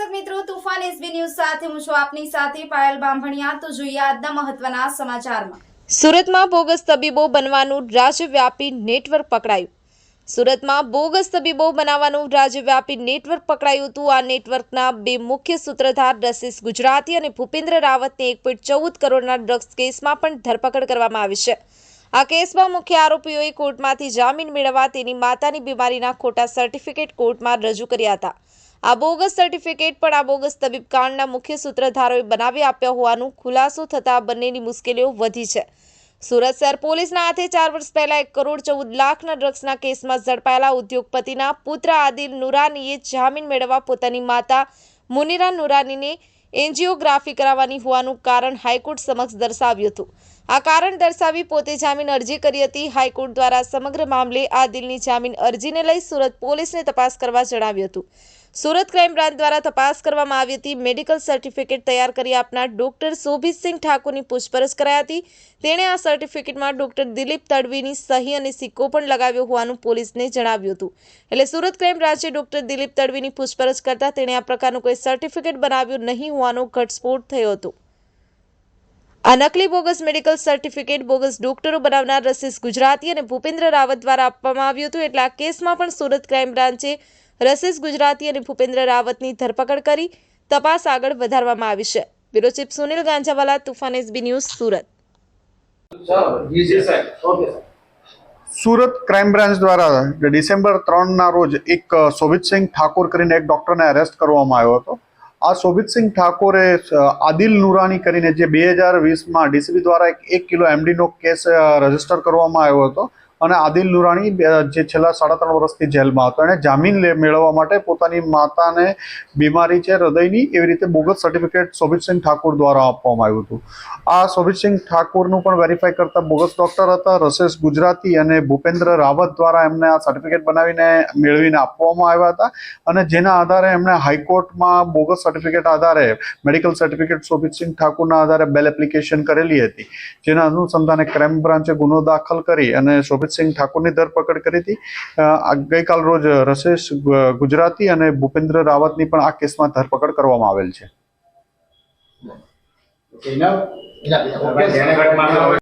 રહ્યું તુફાન SB news સાથે હું છું આપની સાથે પાયલ બાંભણિયા. તો જોઈએ આજના મહત્વના સમાચારમાં. સુરતમાં બોગસ તબીબો બનવાનું રાજ્યવ્યાપી નેટવર્ક પકડાયું. સુરતમાં બોગસ તબીબો બનાવવાનું રાજ્યવ્યાપી નેટવર્ક પકડાયું હતું. આ નેટવર્કના બે મુખ્ય સૂત્રધાર રસીસ ગુજરાતી અને ભૂપેન્દ્ર રાવતને એક પોઈન્ટ ચૌદ કરોડના ડ્રગ્સ કેસમાં પણ ધરપકડ કરવામાં આવી છે. આ કેસમાં મુખ્ય આરોપીઓએ કોર્ટમાંથી જામીન મેળવવા તેની માતાની બીમારીના ખોટા સર્ટિફિકેટ કોર્ટમાં રજૂ કર્યા હતા. આ બોગસ સર્ટિફિકેટ પણ આ બોગસ તબીબ કાંડના મુખ્ય સૂત્રધારોએ બનાવી આપ્યા હોવાનું ખુલાસો થતાં બંનેની મુશ્કેલીઓ વધી છે. સુરત શહેર પોલીસના હાથે ચાર વર્ષ પહેલા એક કરોડ ચૌદ લાખના ડ્રગ્સના કેસમાં ઝડપાયેલા ઉદ્યોગપતિના પુત્ર આદિલ નુરાનીએ જામીન મેળવવા પોતાની માતા મુનિરા નુરાનીને એન્જિયોગ્રાફી કરાવવાની હોવાનું કારણ હાઈકોર્ટ સમક્ષ દર્શાવ્યું હતું. આ કારણ દર્શાવી પોતે જામીન અરજી કરી હતી. હાઈકોર્ટ દ્વારા સમગ્ર મામલે આ દિલની જામીન અરજીને લઈ સુરત પોલીસને તપાસ કરવા જણાવ્યું હતું. સુરત ક્રાઇમ બ્રાન્ચ દ્વારા તપાસ કરવામાં આવી હતી. મેડિકલ સર્ટિફિકેટ તૈયાર કરી આપનાર ડોક્ટર શોભિતસિંહ ઠાકોરની પૂછપરછ કરાઈ હતી. તેણે આ સર્ટિફિકેટમાં ડોક્ટર દિલીપ તડવીની સહી અને સિક્કો પણ લગાવ્યો હોવાનું પોલીસને જણાવ્યું હતું. એટલે સુરત ક્રાઇમ બ્રાન્ચે ડોક્ટર દિલીપ તડવીની પૂછપરછ કરતા તેણે આ પ્રકારનું કોઈ સર્ટિફિકેટ બનાવ્યું નહીં હોવાનો ઘટસ્ફોટ થયો હતો. આ નકલી બોગસ મેડિકલ સર્ટિફિકેટ બોગસ ડોક્ટરો બનાવનાર રસીસ ગુજરાતી અને ભૂપેન્દ્ર રાવત દ્વારા આપવામાં આવ્યું હતું. એટલે આ કેસમાં પણ સુરત ક્રાઇમ બ્રાન્ચે રસીસ ગુજરાતી અને ભૂપેન્દ્ર રાવતની ધરપકડ કરી. તપાસ આગળ વધારવામાં આવી છે. Bureau chief Sunil Ganjawala, Toofan SB news, Surat. Surat crime branch દ્વારા ડિસેમ્બર ત્રણના રોજ એક શોભિતસિંહ ઠાકોર કરીને એક ડૉક્ટરને અરેસ્ટ કરવામાં આવ્યો હતો. આ શોભિતસિંહ ઠાકોરે આદિલ નુરાની કરીને જે બે હજાર વીસમાં ડીસીબી દ્વારા એક કિલો એમડીનો કેસ રજિસ્ટર કરવામાં આવ્યો હતો અને આદિલ નુરાણી જે છેલ્લા સાડા ત્રણ વર્ષથી જેલમાં હતો. એણે જામીન મેળવવા માટે પોતાની માતાને બીમારી છે, હૃદયની, એવી રીતે બોગસ સર્ટિફિકેટ શોભિતસિંહ ઠાકોર દ્વારા આપવામાં આવ્યું હતું. આ શોભિતસિંહ ઠાકોરનું પણ વેરીફાઈ કરતા બોગસ ડૉક્ટર હતા, રસેશ ગુજરાતી અને ભૂપેન્દ્ર રાવત દ્વારા એમને આ સર્ટિફિકેટ બનાવીને મેળવીને આપવામાં આવ્યા હતા. અને જેના આધારે એમણે હાઈકોર્ટમાં બોગસ સર્ટિફિકેટ આધારે મેડિકલ સર્ટિફિકેટ શોભિતસિંહ ઠાકોરના આધારે બેલ એપ્લિકેશન કરેલી હતી. જેના અનુસંધાને ક્રાઇમ બ્રાન્ચે ગુનો દાખલ કરી અને શોભિતસિંહ ઠાકોરની ધરપકડ કરી હતી ગઈકાલ રોજ રસેશ ગુજરાતી અને ભૂપેન્દ્ર રાવતની પણ આ કેસમાં ધરપકડ કરવામાં આવેલ છે